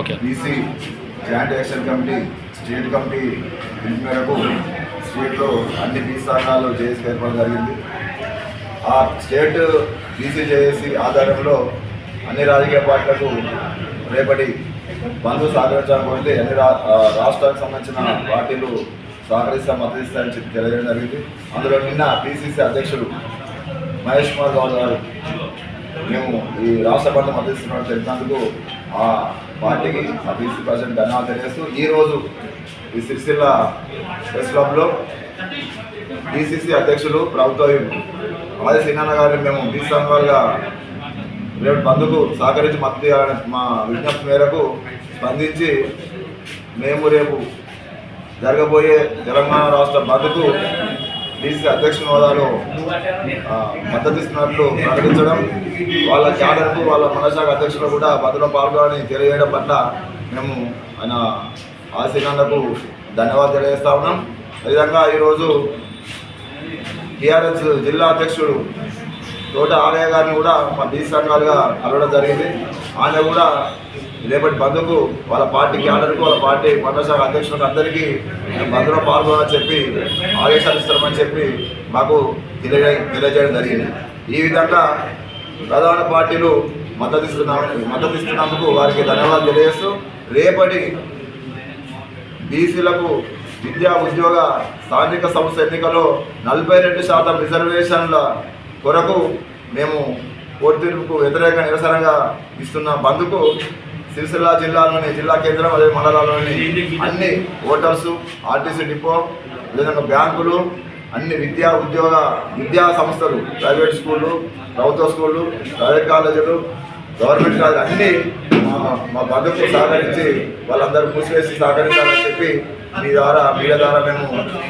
Okay. BC joint action committee state committee పిలుపు మేరకు స్టేట్లో అన్ని బీసీ సంఘాలు జేఏసీ ఏర్పడడం జరిగింది. ఆ స్టేట్ బీసీ జేఏసీ ఆధారంలో అన్ని రాజకీయ పార్టీలకు రేపటి బంధు సహకరించడానికి కోరితే అన్ని రా రాష్ట్రాలకు సంబంధించిన పార్టీలు సహకరిస్తా మద్దతిస్తాయని చెప్పి తెలియజేయడం జరిగింది. అందులో నిన్న బీసీసీ అధ్యక్షుడు మహేష్ కుమార్ గౌడ్ గారు మేము ఈ రాష్ట్ర ప్రభుత్వం మద్దతు తెలిసినందుకు తెలిపినందుకు ఆ పార్టీకి ఆ బీసీ ప్రెసిడెంట్ ధన్యవాదాలు తెలియజేస్తూ ఈరోజు ఈ సిరిసిల్ల ప్రెస్ క్లబ్లో బీసీసీ అధ్యక్షులు ప్రభుత్వ అలాగే సినాన్న గారిని మేము బీసీ సంఘాలుగా రేపు బంధుకు సహకరించి మద్దతు ఇవ్వాలని మా విజ్ఞప్తి మేరకు స్పందించి మేము రేపు జరగబోయే తెలంగాణ రాష్ట్ర బంధుకు డీసీ అధ్యక్షుని హోదాలో మద్దతిస్తున్నట్లు ప్రకటించడం వాళ్ళ క్యాడర్కు వాళ్ళ మనశాఖ అధ్యక్షులు కూడా బంధులో పాల్గొని తెలియజేయడం పట్ల మేము ఆయన ఆశీర్వాదకు ధన్యవాదాలు తెలియజేస్తా ఉన్నాం. అదేవిధంగా ఈరోజు టీఆర్ఎస్ జిల్లా అధ్యక్షుడు తోట ఆలయ గారిని కూడా మా బీసీ సంఘాలుగా కలవడం జరిగింది. ఆయన కూడా రేపటి బంధుకు వాళ్ళ పార్టీకి ఆర్డర్కు వాళ్ళ పార్టీ మండశాఖ అధ్యక్షులకు అందరికీ మేము బంధులో పాల్గొనని చెప్పి ఆదేశాలు ఇస్తామని చెప్పి మాకు తెలియ తెలియజేయడం జరిగింది. ఈ విధంగా ప్రధాన పార్టీలు మద్దతు ఇస్తున్నా మద్దతు ఇస్తున్నందుకు వారికి ధన్యవాదాలు తెలియజేస్తూ రేపటి బీసీలకు విద్యా ఉద్యోగ స్థానిక సంస్థ ఎన్నికలో నలభై రెండు శాతం రిజర్వేషన్ల కొరకు మేము కోర్టు తీర్పుకు వ్యతిరేక నిరసనగా ఇస్తున్న బంద్కు సిరిసిల్ల జిల్లాలోని జిల్లా కేంద్రం అదే మండలాల్లోని అన్ని ఓటర్సు ఆర్టీసీ డిపో అదేవిధంగా బ్యాంకులు అన్ని విద్యా ఉద్యోగ విద్యా సంస్థలు ప్రైవేట్ స్కూళ్ళు ప్రభుత్వ స్కూళ్ళు ప్రైవేట్ కాలేజీలు గవర్నమెంట్ కాలేజీలు అన్నీ మా మా బంధుకు సహకరించి వాళ్ళందరూ మూసివేసి సహకరించాలని చెప్పి మీ ద్వారా మీడియా ద్వారా మేము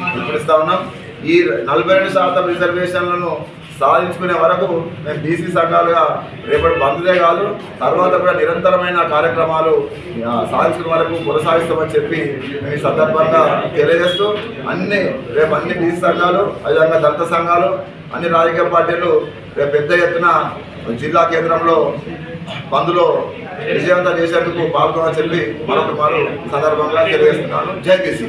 పిలుపునిస్తా ఉన్నాం. ఈ నలభై రెండు శాతం రిజర్వేషన్లను సాధించుకునే వరకు మేము బీసీ సంఘాలుగా రేపటి బంధుదే కాదు తర్వాత కూడా నిరంతరమైన కార్యక్రమాలు సాధించిన వరకు కొనసాగిస్తామని చెప్పి మేము ఈ సందర్భంగా తెలియజేస్తూ అన్ని రేపు అన్ని బీసీ సంఘాలు అదేవిధంగా దళిత సంఘాలు అన్ని రాజకీయ పార్టీలు రేపు పెద్ద ఎత్తున జిల్లా కేంద్రంలో బంద్లో విజయవంతం చేసేందుకు పాల్గొనని చెప్పి మరొక మరో సందర్భంగా తెలియజేస్తున్నాను. జై బీసీ